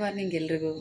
Morning ಎಲ್ರಿಗೂ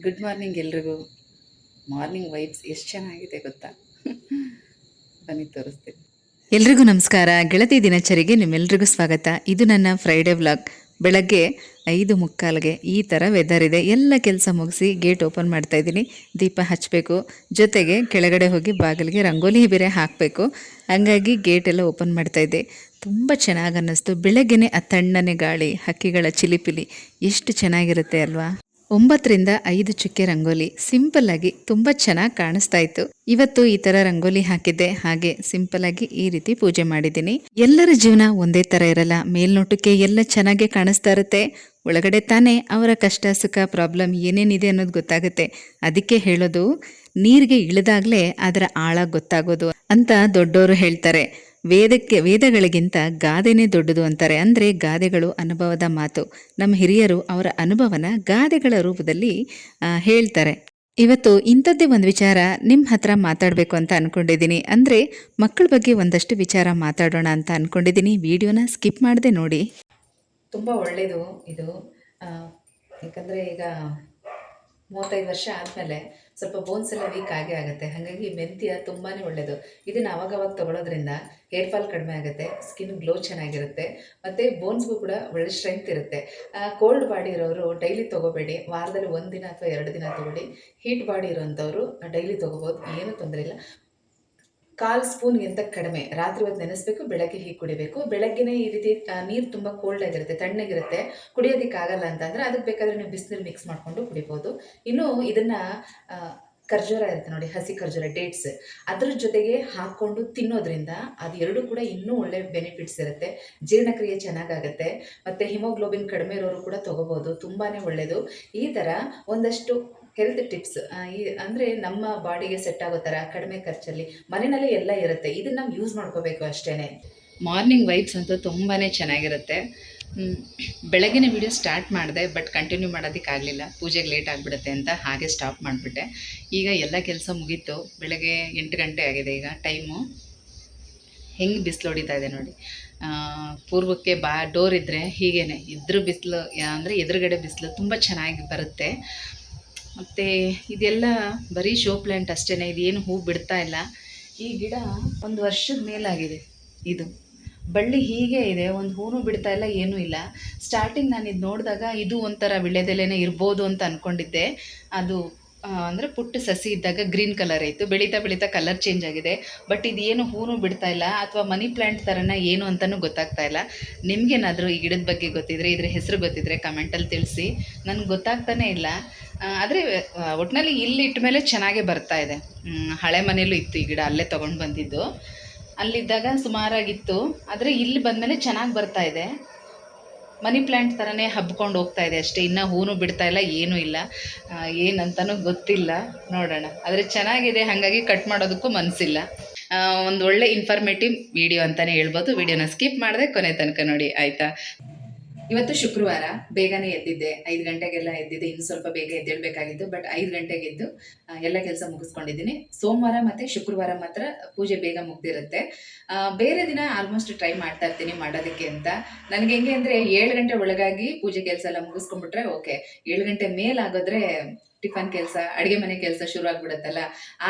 good morning ಎಲ್ರಿಗೂ. Morning vibes ಎಷ್ಟು ಚೆನ್ನಾಗಿದೆ ಗೊತ್ತಾ? ಬನ್ನಿ ತೋರಿಸ್ತೀನಿ. ಎಲ್ರಿಗೂ ನಮಸ್ಕಾರ. ಗೆಳತಿ ದಿನಚರಿಗೆ ನಿಮ್ಮೆಲ್ರಿಗೂ ಸ್ವಾಗತ. ಇದು ನನ್ನ ಫ್ರೈಡೇ ವ್ಲಾಗ್ ಬೆಳಗ್ಗೆ ಐದು ಮುಕ್ಕಾಲಿಗೆ ಈ ಥರ ವೆದರ್ ಇದೆ. ಎಲ್ಲ ಕೆಲಸ ಮುಗಿಸಿ ಗೇಟ್ ಓಪನ್ ಮಾಡ್ತಾ ಇದ್ದೀನಿ. ದೀಪ ಹಚ್ಚಬೇಕು ಜೊತೆಗೆ ಕೆಳಗಡೆ ಹೋಗಿ ಬಾಗಿಲಿಗೆ ರಂಗೋಲಿ ಬೇರೆ ಹಾಕಬೇಕು. ಹಂಗಾಗಿ ಗೇಟ್ ಎಲ್ಲ ಓಪನ್ ಮಾಡ್ತಾ ಇದ್ದೆ. ತುಂಬ ಚೆನ್ನಾಗಿ ಅನ್ನಿಸ್ತು. ಬೆಳಗ್ಗೆನೆ ಆ ತಣ್ಣನೆ ಗಾಳಿ, ಹಕ್ಕಿಗಳ ಚಿಲಿಪಿಲಿ, ಎಷ್ಟು ಚೆನ್ನಾಗಿರುತ್ತೆ ಅಲ್ವಾ? ಒಂಬತ್ತರಿಂದ ಐದು ಚುಕ್ಕೆ ರಂಗೋಲಿ ಸಿಂಪಲ್ ಆಗಿ ತುಂಬ ಚೆನ್ನಾಗಿ ಕಾಣಿಸ್ತಾ ಇತ್ತು. ಇವತ್ತು ಈ ತರ ರಂಗೋಲಿ ಹಾಕಿದ್ದೆ, ಹಾಗೆ ಸಿಂಪಲ್ ಆಗಿ ಈ ರೀತಿ ಪೂಜೆ ಮಾಡಿದ್ದೀನಿ. ಎಲ್ಲರ ಜೀವನ ಒಂದೇ ತರ ಇರಲ್ಲ, ಮೇಲ್ನೋಟಕ್ಕೆ ಎಲ್ಲ ಚೆನ್ನಾಗೆ ಕಾಣಿಸ್ತಾ ಇರುತ್ತೆ. ಒಳಗಡೆ ತಾನೇ ಅವರ ಕಷ್ಟ, ಸುಖ ಪ್ರಾಬ್ಲಮ್ ಏನೇನಿದೆ ಅನ್ನೋದು ಗೊತ್ತಾಗುತ್ತೆ. ಅದಕ್ಕೆ ಹೇಳೋದು, ನೀರಿಗೆ ಇಳಿದಾಗ್ಲೇ ಅದರ ಆಳ ಗೊತ್ತಾಗೋದು ಅಂತ ದೊಡ್ಡವರು ಹೇಳ್ತಾರೆ. ವೇದಕ್ಕೆ, ವೇದಗಳಿಗಿಂತ ಗಾದೆನೇ ದೊಡ್ಡದು ಅಂತಾರೆ. ಅಂದರೆ ಗಾದೆಗಳು ಅನುಭವದ ಮಾತು. ನಮ್ಮ ಹಿರಿಯರು ಅವರ ಅನುಭವನ ಗಾದೆಗಳ ರೂಪದಲ್ಲಿ ಹೇಳ್ತಾರೆ. ಇವತ್ತು ಇಂಥದ್ದೇ ಒಂದು ವಿಚಾರ ನಿಮ್ಮ ಹತ್ರ ಮಾತಾಡಬೇಕು ಅಂತ ಅಂದ್ಕೊಂಡಿದ್ದೀನಿ ಅಂದರೆ ಮಕ್ಕಳ ಬಗ್ಗೆ ಒಂದಷ್ಟು ವಿಚಾರ ಮಾತಾಡೋಣ ಅಂತ ಅಂದ್ಕೊಂಡಿದ್ದೀನಿ ವಿಡಿಯೋನ ಸ್ಕಿಪ್ ಮಾಡದೆ ನೋಡಿ. ತುಂಬ ಒಳ್ಳೆಯದು ಇದು. ಯಾಕಂದರೆ ಈಗ ಮೂವತ್ತೈದು ವರ್ಷ ಆದಮೇಲೆ ಸ್ವಲ್ಪ ಬೋನ್ಸ್ ಎಲ್ಲ ವೀಕ್ ಆಗೇ ಆಗುತ್ತೆ. ಹಾಗಾಗಿ ಮೆಂತ್ಯ ತುಂಬಾ ಒಳ್ಳೆಯದು ಇದನ್ನು ಅವಾಗವಾಗ ತೊಗೊಳೋದ್ರಿಂದ ಹೇರ್ ಫಾಲ್ ಕಡಿಮೆ ಆಗುತ್ತೆ ಸ್ಕಿನ್ ಗ್ಲೋ ಚೆನ್ನಾಗಿರುತ್ತೆ, ಮತ್ತು ಬೋನ್ಸ್ಗೂ ಕೂಡ ಒಳ್ಳೆ ಸ್ಟ್ರೆಂತ್ ಇರುತ್ತೆ. ಕೋಲ್ಡ್ ಬಾಡಿ ಇರೋರು ಡೈಲಿ ತೊಗೋಬೇಡಿ. ವಾರದಲ್ಲಿ ಒಂದು ದಿನ ಅಥವಾ ಎರಡು ದಿನ ತೊಗೊಳ್ಳಿ. ಹೀಟ್ ಬಾಡಿ ಇರೋಂಥವ್ರು ಡೈಲಿ ತೊಗೋಬೋದು. ಏನೂ ತೊಂದರೆ ಇಲ್ಲ. ಕಾಲು ಸ್ಪೂನ್ಗಿಂತ ಕಡಿಮೆ. ರಾತ್ರಿ ಹೊತ್ತು ನೆನೆಸ್ಬೇಕು, ಬೆಳಗ್ಗೆ ಹೀಗೆ ಕುಡಿಬೇಕು. ಬೆಳಗ್ಗೆನೇ ಈ ರೀತಿ ನೀರು ತುಂಬ ಕೋಲ್ಡ್ ಆಗಿರುತ್ತೆ, ತಣ್ಣಗಿರುತ್ತೆ. ಕುಡಿಯೋದಕ್ಕಾಗಲ್ಲ ಅಂತಂದ್ರೆ ಅದಕ್ಕೆ ಬೇಕಾದ್ರೆ ನೀವು ಬಿಸಿನೀರು ಮಿಕ್ಸ್ ಮಾಡಿಕೊಂಡು ಕುಡಿಬೋದು. ಇನ್ನು ಇದನ್ನು ಖರ್ಜೂರ ಇರುತ್ತೆ ನೋಡಿ, ಹಸಿ ಖರ್ಜೂರ ಡೇಟ್ಸ್ ಅದ್ರ ಜೊತೆಗೆ ಹಾಕ್ಕೊಂಡು ತಿನ್ನೋದ್ರಿಂದ ಅದು ಎರಡೂ ಕೂಡ ಇನ್ನೂ ಒಳ್ಳೆ ಬೆನಿಫಿಟ್ಸ್ ಇರುತ್ತೆ. ಜೀರ್ಣಕ್ರಿಯೆ ಚೆನ್ನಾಗಾಗುತ್ತೆ. ಮತ್ತು ಹಿಮೋಗ್ಲೋಬಿನ್ ಕಡಿಮೆ ಇರೋರು ಕೂಡ ತೊಗೋಬೋದು ತುಂಬಾ ಒಳ್ಳೆಯದು ಈ ಥರ ಒಂದಷ್ಟು ಹೆಲ್ತ್ ಟಿಪ್ಸ್ ಈ, ಅಂದರೆ ನಮ್ಮ ಬಾಡಿಗೆ ಸೆಟ್ ಆಗೋ ಥರ, ಕಡಿಮೆ ಖರ್ಚಲ್ಲಿ, ಮನೆಯಲ್ಲೇ ಎಲ್ಲ ಇರುತ್ತೆ. ಇದನ್ನ ನಾವು ಯೂಸ್ ಮಾಡ್ಕೋಬೇಕು ಅಷ್ಟೇ ಮಾರ್ನಿಂಗ್ ವೈಬ್ಸ್ ಅಂತೂ ತುಂಬಾ ಚೆನ್ನಾಗಿರುತ್ತೆ. ಬೆಳಗ್ಗೆ ವಿಡಿಯೋ ಸ್ಟಾರ್ಟ್ ಮಾಡಿದೆ ಬಟ್ ಕಂಟಿನ್ಯೂ ಮಾಡೋದಕ್ಕಾಗಲಿಲ್ಲ ಪೂಜೆಗೆ ಲೇಟ್ ಆಗಿಬಿಡುತ್ತೆ ಅಂತ ಹಾಗೆ ಸ್ಟಾಪ್ ಮಾಡಿಬಿಟ್ಟೆ. ಈಗ ಎಲ್ಲ ಕೆಲಸ ಮುಗೀತು. ಬೆಳಗ್ಗೆ ಎಂಟು ಗಂಟೆ ಆಗಿದೆ ಈಗ ಟೈಮು ಹೆಂಗೆ ಬಿಸಿಲು ಹೊಡಿತಾ ಇದೆ ನೋಡಿ. ಪೂರ್ವಕ್ಕೆ ಬಾ ಡೋರ್ ಇದ್ದರೆ ಹೀಗೇನೆ. ಇದ್ರ ಬಿಸಿಲು, ಅಂದರೆ ಎದುರುಗಡೆ ಬಿಸಿಲು ತುಂಬ ಚೆನ್ನಾಗಿ ಬರುತ್ತೆ. ಮತ್ತು ಇದೆಲ್ಲ ಬರೀ ಶೋ ಪ್ಲ್ಯಾಂಟ್ ಅಷ್ಟೇ ಇದೇನು ಹೂ ಬಿಡ್ತಾ ಇಲ್ಲ. ಈ ಗಿಡ ಒಂದು ವರ್ಷದ ಮೇಲಾಗಿದೆ ಇದು. ಬಳ್ಳಿ ಹೀಗೆ ಇದೆ, ಒಂದು ಹೂನು ಬಿಡ್ತಾ ಇಲ್ಲ, ಏನೂ ಇಲ್ಲ. ಸ್ಟಾರ್ಟಿಂಗ್ ನಾನು ಇದು ನೋಡಿದಾಗ ಇದು ಒಂಥರ ವಿಳ್ಯದೆಲೆನೇ ಇರ್ಬೋದು ಅಂತ ಅಂದ್ಕೊಂಡಿದ್ದೆ ಅದು ಅಂದರೆ ಪುಟ್ಟ ಸಸಿ ಇದ್ದಾಗ ಗ್ರೀನ್ ಕಲರ್ ಇತ್ತು. ಬೆಳೀತಾ ಬೆಳೀತಾ ಕಲರ್ ಚೇಂಜ್ ಆಗಿದೆ. ಬಟ್ ಇದು ಏನು ಹೂನು ಬಿಡ್ತಾ ಇಲ್ಲ, ಅಥವಾ ಮನಿ ಪ್ಲ್ಯಾಂಟ್ ಥರನ ಏನು ಅಂತಲೂ ಗೊತ್ತಾಗ್ತಾ ಇಲ್ಲ. ನಿಮಗೇನಾದರೂ ಈ ಗಿಡದ ಬಗ್ಗೆ ಗೊತ್ತಿದ್ರೆ, ಇದ್ರ ಹೆಸರು ಗೊತ್ತಿದ್ರೆ ಕಮೆಂಟಲ್ಲಿ ತಿಳಿಸಿ. ನನಗೆ ಗೊತ್ತಾಗ್ತಾನೇ ಇಲ್ಲ. ಆದರೆ ಒಟ್ಟಿನಲ್ಲಿ ಇಲ್ಲಿ ಇಟ್ಟ ಮೇಲೆ ಚೆನ್ನಾಗೇ ಬರ್ತಾ ಇದೆ. ಹಳೆ ಮನೇಲೂ ಇತ್ತು ಈ ಗಿಡ ಅಲ್ಲೇ ತೊಗೊಂಡು ಬಂದಿದ್ದು. ಅಲ್ಲಿದ್ದಾಗ ಸುಮಾರಾಗಿತ್ತು. ಆದರೆ ಇಲ್ಲಿ ಬಂದಮೇಲೆ ಚೆನ್ನಾಗಿ ಬರ್ತಾ ಇದೆ. ಮನಿ ಪ್ಲ್ಯಾಂಟ್ ಥರನೇ ಹಬ್ಕೊಂಡು ಹೋಗ್ತಾ ಇದೆ ಅಷ್ಟೇ. ಇನ್ನೂ ಹೂನು ಬಿಡ್ತಾ ಇಲ್ಲ, ಏನೂ ಇಲ್ಲ. ಏನಂತನೂ ಗೊತ್ತಿಲ್ಲ. ನೋಡೋಣ. ಆದರೆ ಚೆನ್ನಾಗಿದೆ. ಹಾಗಾಗಿ ಕಟ್ ಮಾಡೋದಕ್ಕೂ ಮನಸ್ಸಿಲ್ಲ ಒಂದು ಒಳ್ಳೆ ಇನ್ಫಾರ್ಮೇಟಿವ್ ವಿಡಿಯೋ ಅಂತಲೇ ಹೇಳ್ಬೋದು. ವಿಡಿಯೋನ ಸ್ಕಿಪ್ ಮಾಡಿದೆ ಕೊನೆ ತನಕ ನೋಡಿ. ಆಯಿತಾ? ಇವತ್ತು ಶುಕ್ರವಾರ ಬೇಗನೆ ಎದ್ದಿದ್ದೆ. ಐದು ಗಂಟೆಗೆಲ್ಲ ಎದ್ದಿದ್ದೆ. ಇನ್ನು ಸ್ವಲ್ಪ ಬೇಗ ಎದ್ದೇಳ್ಬೇಕಾಗಿತ್ತು ಬಟ್ ಐದು ಗಂಟೆಗೆ ಎದ್ದು ಎಲ್ಲ ಕೆಲಸ ಮುಗಿಸ್ಕೊಂಡಿದ್ದೀನಿ. ಸೋಮವಾರ ಮತ್ತು ಶುಕ್ರವಾರ ಮಾತ್ರ ಪೂಜೆ ಬೇಗ ಮುಗ್ದಿರುತ್ತೆ. ಬೇರೆ ದಿನ ಆಲ್ಮೋಸ್ಟ್ ಟ್ರೈ ಮಾಡ್ತಾ ಇರ್ತೀನಿ ಮಾಡೋದಕ್ಕೆ ಅಂತ. ನನಗೆ ಹೆಂಗೆ ಅಂದರೆ ಏಳು ಗಂಟೆ ಒಳಗಾಗಿ ಪೂಜೆ ಕೆಲಸ ಎಲ್ಲ ಮುಗಿಸ್ಕೊಂಡ್ಬಿಟ್ರೆ ಓಕೆ ಏಳು ಗಂಟೆ ಮೇಲಾಗೋದ್ರೆ ಟಿಫನ್ ಕೆಲಸ, ಅಡುಗೆ ಮನೆ ಕೆಲಸ ಶುರು ಆಗ್ಬಿಡತ್ತಲ್ಲ